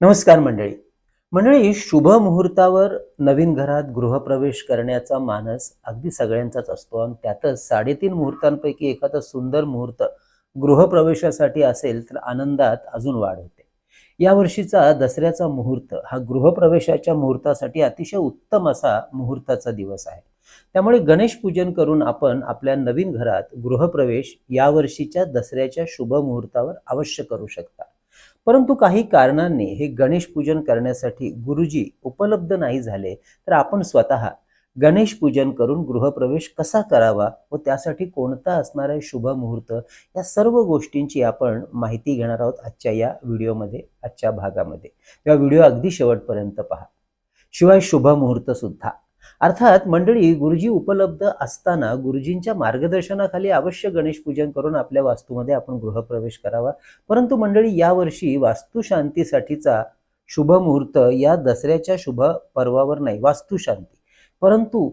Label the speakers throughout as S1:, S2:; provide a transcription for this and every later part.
S1: नमस्कार मंडळी. मंडळी शुभ मुहूर्तावर नवीन घरात गृहप्रवेश करण्याचा मानस अगदी सगळ्यांचाच असतो आणि त्यातच साडेतीन मुहूर्तांपैकी एखादा सुंदर मुहूर्त गृहप्रवेशासाठी असेल तर आनंदात अजून वाढ होते. या वर्षीचा दसऱ्याचा मुहूर्त हा गृहप्रवेशाच्या मुहूर्तासाठी अतिशय उत्तम असा मुहूर्ताचा दिवस आहे. त्यामुळे गणेश पूजन करून आपण आपल्या नवीन घरात गृहप्रवेश या वर्षीच्या दसऱ्याच्या शुभ मुहूर्तावर अवश्य करू शकता. परंतु काही कारणांनी हे गणेश पूजन करण्यासाठी गुरुजी उपलब्ध नाही झाले तर आपण स्वतः गणेश पूजन करून गृहप्रवेश कसा करावा व त्यासाठी कोणता असणार आहे शुभ मुहूर्त या सर्व गोष्टींची आपण माहिती घेणार आहोत आजच्या या व्हिडिओमध्ये आजच्या भागामध्ये. या व्हिडिओ अगदी शेवटपर्यंत पहा. शिवाय शुभ मुहूर्त सुद्धा. अर्थात मंडळी गुरुजी उपलब्ध असताना गुरुजींच्या मार्गदर्शनाखाली अवश्य गणेश पूजन करून आपल्या वास्तूमध्ये आपण गृहप्रवेश करावा. परंतु मंडळी यावर्षी वास्तुशांतीसाठीचा शुभ मुहूर्त या दसऱ्याच्या शुभ पर्वावर नाही वास्तुशांती. परंतु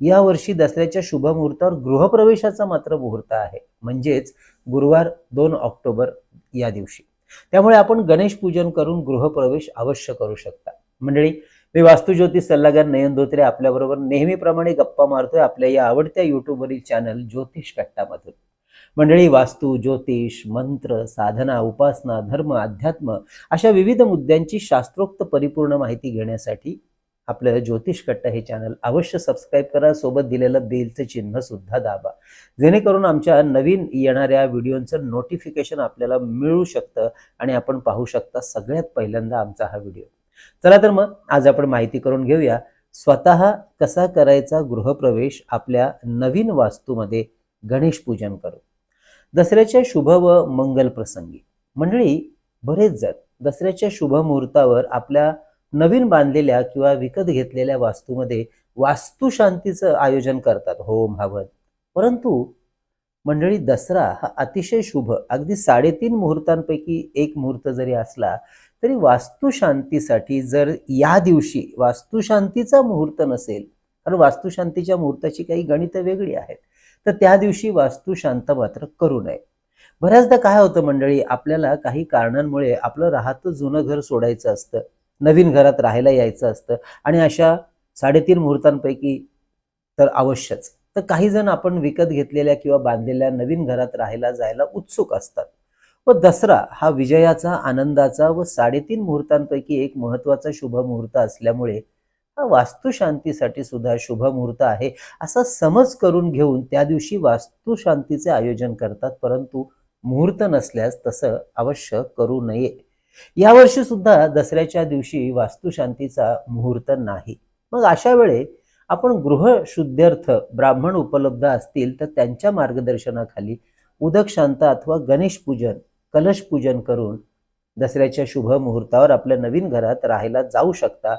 S1: या वर्षी दसऱ्याच्या शुभ मुहूर्तावर गृहप्रवेशाचा मात्र मुहूर्त आहे. म्हणजेच गुरुवार दोन ऑक्टोबर या दिवशी. त्यामुळे आपण गणेश पूजन करून गृहप्रवेश अवश्य करू शकता. मंडळी मी वास्तुज्योतिष सल्लागार नयन धोत्रे आपल्याबरोबर नेहमीप्रमाणे गप्पा मारतोय आपल्या या आवडत्या युट्यूबवरील चॅनल ज्योतिष कट्टामधून. मंडळी वास्तू ज्योतिष मंत्र साधना उपासना धर्म अध्यात्म अशा विविध मुद्द्यांची शास्त्रोक्त परिपूर्ण माहिती घेण्यासाठी आपलं ज्योतिष कट्टा हे चॅनल अवश्य सबस्क्राईब करा. सोबत दिलेलं बेलचं चिन्ह सुद्धा दाबा. जेणेकरून आमच्या नवीन येणाऱ्या व्हिडिओचं नोटिफिकेशन आपल्याला मिळू शकतं आणि आपण पाहू शकता सगळ्यात पहिल्यांदा आमचा हा व्हिडिओ. चला तर मग आज आपण माहिती करून घेऊया स्वतः कसा करायचा गृहप्रवेश आपल्या नवीन वास्तूमध्ये गणेश पूजन करू दसऱ्याच्या शुभ व मंगल प्रसंगी. मंडळी बरेच जण दसऱ्याच्या शुभ मुहूर्तावर आपल्या नवीन बांधलेल्या किंवा विकत घेतलेल्या वास्तूमध्ये वास्तुशांतीचं आयोजन करतात. होम हवन परंतु मंडळी दसरा हा अतिशय शुभ अगदी साडेतीन मुहूर्तांपैकी एक मुहूर्त जरी असला तरी वास्तुशांतीसाठी जर या दिवशी वास्तुशांतीचा मुहूर्त नसेल कारण वास्तुशांतीच्या मुहूर्ताची काही गणितं वेगळी आहेत तर त्या दिवशी वास्तुशांत मात्र करू नये. बऱ्याचदा काय होतं मंडळी आपल्याला काही कारणांमुळे आपलं राहतं जुनं घर सोडायचं असतं नवीन घरात राहायला यायचं असतं आणि अशा साडेतीन मुहूर्तांपैकी तर अवश्यच. तर काही जण आपण विकत घेतलेल्या किंवा बांधलेल्या नवीन घरात राहायला जायला उत्सुक असतात. व दसरा हा विजयाचा आनंदाचा व साडेतीन मुहूर्तांपैकी एक महत्त्वाचा शुभ मुहूर्त असल्यामुळे हा वास्तुशांतीसाठी सुद्धा शुभ मुहूर्त आहे असा समज करून घेऊन त्या दिवशी वास्तुशांतीचे आयोजन करतात. परंतु मुहूर्त नसल्यास तसं अवश्य करू नये. यावर्षी सुद्धा दसऱ्याच्या दिवशी वास्तुशांतीचा मुहूर्त नाही. मग अशा वेळे आपण गृह शुद्ध्यर्थ ब्राह्मण उपलब्ध असतील तर त्यांच्या मार्गदर्शनाखाली उदक शांत अथवा गणेश पूजन कलश पूजन करून दसऱ्याच्या शुभ मुहूर्तावर आपल्या नवीन घरात राहायला जाऊ शकता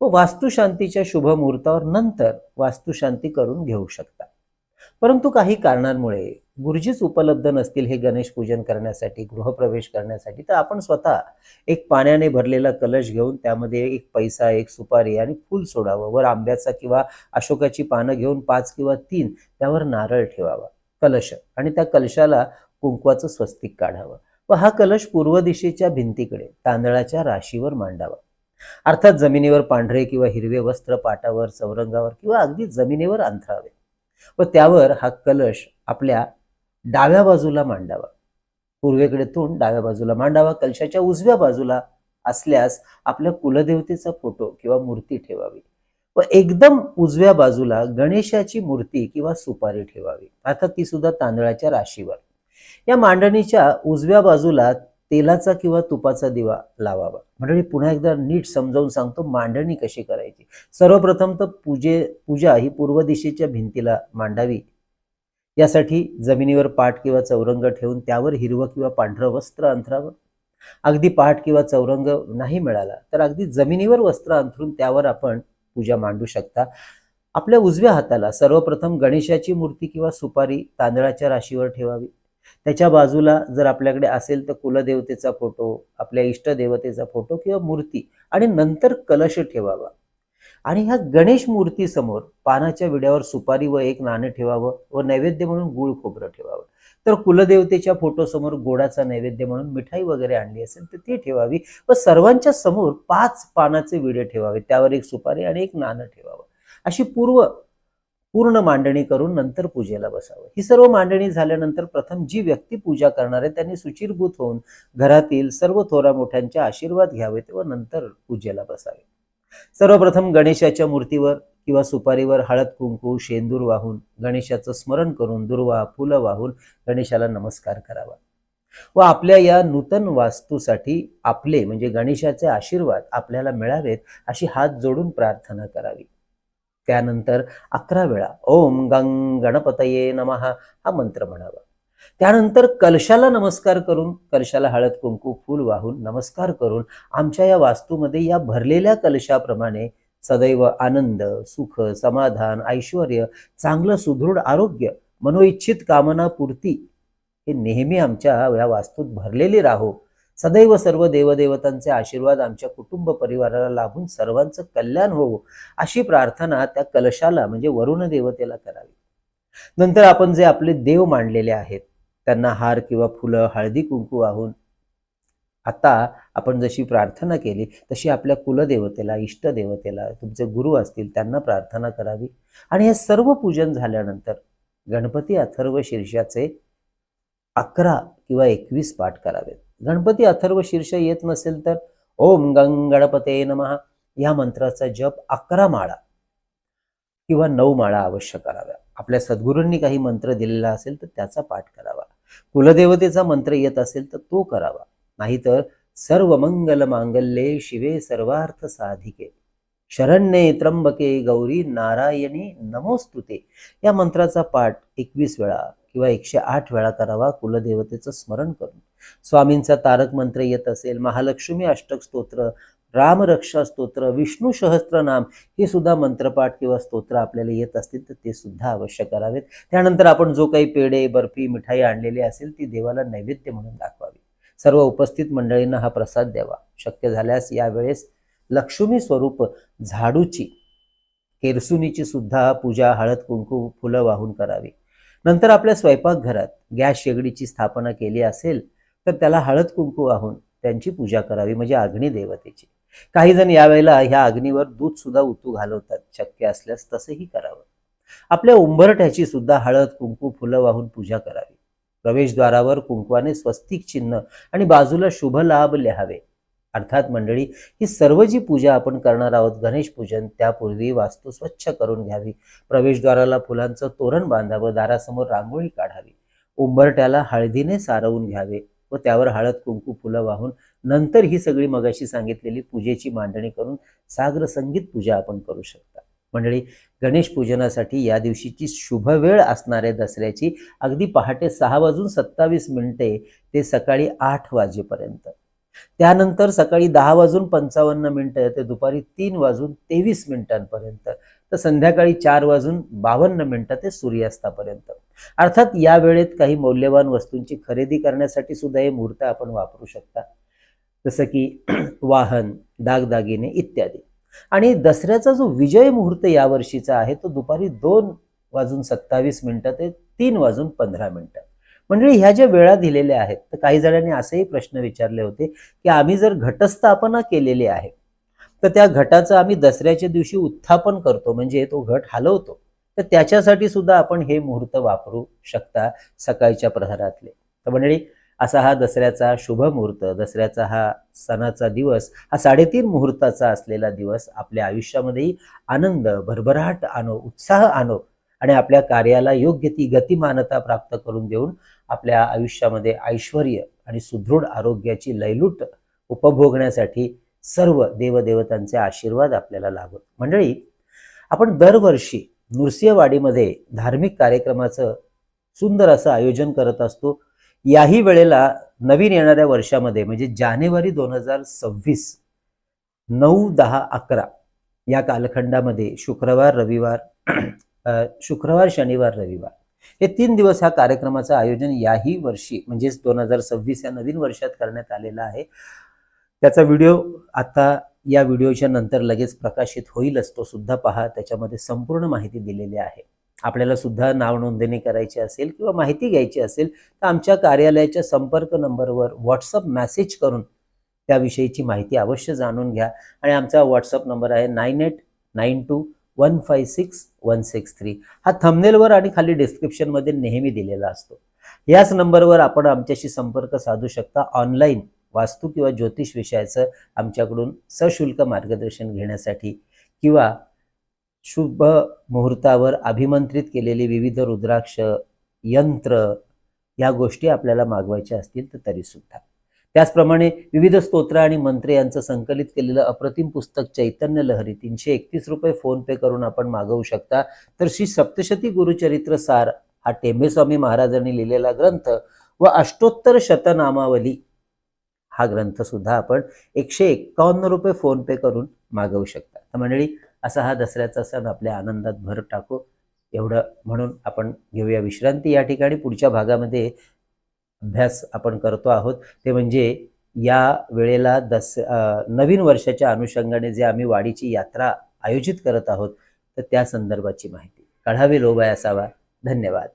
S1: व वास्तुशांतीच्या शुभ मुहूर्तावर नंतर वास्तुशांती करून घेऊ शकता. परंतु काही कारणांमुळे गुरुजीच उपलब्ध नसतील हे गणेश पूजन करण्यासाठी गृहप्रवेश करण्यासाठी तर आपण स्वतः एक पाण्याने भरलेला कलश घेऊन त्यामध्ये एक पैसा एक सुपारी आणि फूल सोडावं. वर आंब्याचा किंवा अशोकाची पानं घेऊन पाच किंवा तीन त्यावर नारळ ठेवावा कलश. आणि त्या कलशाला कुंकवाचं स्वस्तिक काढावं. व हा कलश पूर्व दिशेच्या भिंतीकडे तांदळाच्या राशीवर मांडावा. अर्थात जमिनीवर पांढरे किंवा हिरवे वस्त्र पाटावर चौरंगावर किंवा अगदी जमिनीवर अंथरावे. व त्यावर हा कलश आपल्या डाव्या बाजूला मांडावा. पूर्वेकडे तोंड डाव्या बाजूला मांडावा कलशाच्या उजव्या बाजूला असल्यास आपल्या कुलदेवतेचा फोटो किंवा मूर्ती ठेवावी. व एकदम उजव्या बाजूला गणेशाची मूर्ती किंवा सुपारी ठेवावी. अर्थात ती सुद्धा तांदळाच्या राशीवर. या मांडणीच्या उजव्या बाजूला तेलाचा किंवा तुपाचा दिवा लावावा. म्हणजे पुन्हा एकदा नीट समजावून सांगतो मांडणी कशी करायची? सर्वप्रथम तर पूजे पूजा ही पूर्व दिशेच्या भिंतीला मांडावी. यासाठी जमिनीवर पाठ किंवा चौरंग ठेवून त्यावर हिरवं किंवा पांढरं वस्त्र अंथरावं. अगदी पाठ किंवा चौरंग नाही मिळाला तर अगदी जमिनीवर वस्त्र अंथरून त्यावर आपण पूजा मांडू शकता. आपल्या उजव्या हाताला सर्वप्रथम गणेशाची मूर्ती किंवा सुपारी तांदळाच्या राशीवर ठेवावी. त्याच्या बाजूला जर आपल्याकडे असेल तर कुलदेवतेचा फोटो आपल्या इष्टदेवतेचा फोटो किंवा मूर्ती आणि नंतर कलश ठेवावा. आणि ह्या गणेश मूर्ती समोर पानाच्या विड्यावर सुपारी व एक नाणं ठेवावं व नैवेद्य म्हणून गुळ खोबरं ठेवावं. तर कुलदेवतेच्या फोटोसमोर गोडाचा नैवेद्य म्हणून मिठाई वगैरे आणली असेल तर ती ठेवावी व सर्वांच्या समोर पाच पानाचे विडे ठेवावे. त्यावर एक सुपारी आणि एक नाणं ठेवावं. अशी पूर्व पूर्ण मांडणी करून नंतर पूजेला बसावं. ही सर्व मांडणी झाल्यानंतर प्रथम जी व्यक्ती पूजा करणार आहे त्यांनी सुचिरभूत होऊन घरातील सर्व थोरा मोठ्यांचे आशीर्वाद घ्यावेत व नंतर पूजेला बसावे. सर्वप्रथम गणेशाच्या मूर्तीवर किंवा सुपारीवर हळद कुंकू शेंदूर वाहून गणेशाचं स्मरण करून दुर्वा फुलं वाहून गणेशाला नमस्कार करावा. व आपल्या या नूतन वास्तूसाठी आपले म्हणजे गणेशाचे आशीर्वाद आपल्याला मिळावेत अशी हात जोडून प्रार्थना करावी. त्यानंतर अकरा वेळा ओम गंग गणपतये नमः हा मंत्र म्हणावा. त्यानंतर कलशाला नमस्कार करून कलशाला हळद कुंकू फूल वाहून नमस्कार करून आमच्या या वास्तूमध्ये या भरलेल्या कलशाप्रमाणे सदैव आनंद सुख समाधान ऐश्वर चांगलं सुदृढ आरोग्य मनोइच्छित कामना पूर्ती हे नेहमी आमच्या या वास्तूत भरलेली राहो. सदैव सर्व देवदेवतांचे आशीर्वाद आमच्या कुटुंब परिवाराला लाभून सर्वांचं कल्याण होवो अशी प्रार्थना त्या कलशाला म्हणजे वरुण देवतेला करावी. नंतर आपण जे आपले देव मांडलेले आहेत त्यांना हार किंवा फुलं हळदी कुंकू वाहून आता आपण जशी प्रार्थना केली तशी आपल्या कुलदेवतेला इष्टदेवतेला तुमचे गुरु असतील त्यांना प्रार्थना करावी. आणि हे सर्व पूजन झाल्यानंतर गणपती अथर्व शीर्षाचे अकरा किंवा एकवीस पाठ करावेत. गणपती अथर्व शीर्ष येत नसेल तर ओम गंग गणपते नमहा या मंत्राचा जप अकरा माळा किंवा नऊ माळा अवश्य कराव्या. आपल्या सद्गुरूंनी काही मंत्र दिलेला असेल तर त्याचा पाठ करावा. कुलदेवतेचा मंत्र येत असेल तर तो करावा. नाहीतर सर्व मंगल मांगल्ये शिवे सर्वार्थ साधिके. शरण्ये त्र्यंबके गौरी नारायणी नमोस्तुते. या मंत्राचा पाठ एकवीस वेळा किंवा एकशे आठ वेळा करावा. कुलदेवतेचं स्मरण करून. स्वामींचा तारक मंत्र येत असेल महालक्ष्मी अष्टक स्तोत्र रामरक्षा स्तोत्र विष्णू सहस्त्रनाम हे सुद्धा मंत्रपाठ किंवा स्तोत्र आपल्याला येत असतील तर ते सुद्धा अवश्य करावेत. त्यानंतर आपण जो काही पेढे बर्फी मिठाई आणलेली असेल ती देवाला नैवेद्य म्हणून दाखवावी. सर्व उपस्थित मंडळींना हा प्रसाद द्यावा. शक्य झाल्यास यावेळेस लक्ष्मी स्वरूप झाडूची केरसुनीची सुद्धा पूजा हळद कुंकू फुलं वाहून करावी. नंतर आपल्या स्वयंपाकघरात गॅस शेगडीची स्थापना केली असेल तर त्याला हळद कुंकू वाहून त्यांची पूजा करावी म्हणजे अग्नी देवतेची. काही जण यावेळेला ह्या अग्नीवर दूध सुद्धा उतू घालवतात शक्य असल्यास तसंही करावं. आपल्या उंबरठ्याची सुद्धा हळद कुंकू फुलं वाहून पूजा करावी. प्रवेशद्वारावर कुंकवाने स्वस्तिक चिन्ह आणि बाजूला शुभ लाभ लिहावे. अर्थात मंडळी ही सर्व जी पूजा आपण करणार आहोत गणेश पूजन त्यापूर्वी वास्तू स्वच्छ करून घ्यावी. प्रवेशद्वाराला फुलांचं तोरण बांधावं दारासमोर रांगोळी काढावी. उंबरट्याला हळदीने सारवून घ्यावे. व त्यावर हळद कुंकू फुलं वाहून नंतर ही सगळी मगाशी सांगितलेली पूजेची मांडणी करून सागर संगीत पूजा आपण करू शकता. मंडळी गणेश पूजनासाठी या दिवशीची शुभ वेळ असणाऱ्या दसऱ्याची. अगदी पहाटे सहा वाजून सत्तावीस मिनिटे ते सकाळी आठ वाजेपर्यंत. त्यानंतर सकाळी दहा वाजून पंचावन्न मिनिटं ते दुपारी तीन वाजून तेवीस मिनिटांपर्यंत. तर संध्याकाळी चार वाजून बावन्न मिनिटं ते सूर्यास्तापर्यंत. अर्थात या वेळेत काही मौल्यवान वस्तूंची खरेदी करण्यासाठी सुद्धा हे मुहूर्त आपण वापरू शकता. जसं की वाहन दागदागिने इत्यादी. आणि दसऱ्याचा जो विजय मुहूर्त यावर्षीचा आहे तो दुपारी दोन वाजून सत्तावीस मिनिटं ते तीन वाजून पंधरा मिनिटं. म्हणजे ह्या ज्या वेळा दिलेल्या आहेत तर काही जणांनी असेही प्रश्न विचारले होते की आम्ही जर घटस्थापना केलेली आहे तर त्या घटाचं आम्ही दसऱ्याच्या दिवशी उत्थापन करतो म्हणजे तो घट हलवतो. तर त्याच्यासाठी सुद्धा आपण हे मुहूर्त वापरू शकता सकाळच्या प्रहरातले. तर मंडळी असा हा दसऱ्याचा शुभ मुहूर्त दसऱ्याचा हा सणाचा दिवस हा साडेतीन मुहूर्ताचा असलेला दिवस आपल्या आयुष्यामध्येही आनंद भरभराट आणो उत्साह आणो आणि आपल्या कार्याला योग्य ती गतिमानता प्राप्त करून देऊन आपल्या आयुष्यामध्ये ऐश्वर आणि सुदृढ आरोग्याची लयलूट उपभोगण्यासाठी सर्व देवदेवतांचे आशीर्वाद आपल्याला लाभत मंडळी आपण दरवर्षी नृसिंहवाडीमध्ये धार्मिक कार्यक्रमाचं सुंदर असं आयोजन करत असतो. याही वेळेला नवीन येणाऱ्या वर्षामध्ये म्हणजे जानेवारी दोन हजार सव्वीस नऊ दहा अकरा या कालखंडामध्ये शुक्रवार रविवार शुक्रवार शनिवार रविवार हे तीन दिवस ह्या कार्यक्रमाचं आयोजन याही वर्षी म्हणजेच दोन हजार सव्वीस या नवीन वर्षात करण्यात आलेलं आहे. त्याचा व्हिडिओ आता या व्हिडिओच्या नंतर लगेच प्रकाशित होईलच तो सुद्धा पहा. त्याच्यामध्ये संपूर्ण माहिती दिलेली आहे. आपल्याला सुद्धा नाव नोंदणी करायची असेल किंवा माहिती घ्यायची असेल तर आमच्या कार्यालयाच्या संपर्क नंबरवर व्हॉट्सअप मेसेज करून त्याविषयीची माहिती अवश्य जाणून घ्या. आणि आमचा व्हॉट्सअप नंबर आहे nine eight nine two one five six one six three. हा थमनेलवर आणि खाली डिस्क्रिप्शनमध्ये नेहमी दिलेला असतो. याच नंबरवर आपण आमच्याशी संपर्क साधू शकता ऑनलाईन वास्तू किंवा ज्योतिष विषयाचं आमच्याकडून सशुल्क मार्गदर्शन घेण्यासाठी किंवा शुभ मुहूर्तावर अभिमंत्रित केलेली विविध रुद्राक्ष यंत्र या गोष्टी आपल्याला मागवायच्या असतील तर तरीसुद्धा. त्याचप्रमाणे विविध स्तोत्र आणि मंत्रे यांचं संकलित केलेलं अप्रतिम पुस्तक चैतन्य लहरी तीनशे एकतीस रुपये फोन पे करून आपण मागवू शकता. तर श्री सप्तशती गुरुचरित्र सार हा टेंबेस्वामी महाराजांनी लिहिलेला ग्रंथ व अष्टोत्तर शतनामावली हा ग्रंथसुद्धा आपण एकशे एक्कावन्न रुपये फोनपे करून मागवू शकता. तर मंडळी असा हा दसऱ्याचा सण आपल्या आनंदात भर टाकू. एवढं म्हणून आपण घेऊया विश्रांती. या ठिकाणी पुढच्या भागामध्ये अभ्यास आपण करतो आहोत. ते म्हणजे या वेळेला दस नवीन वर्षाच्या अनुषंगाने जे आम्ही वाडीची यात्रा आयोजित करत आहोत तर त्या संदर्भाची माहिती कळावी लोबाय असावा. धन्यवाद.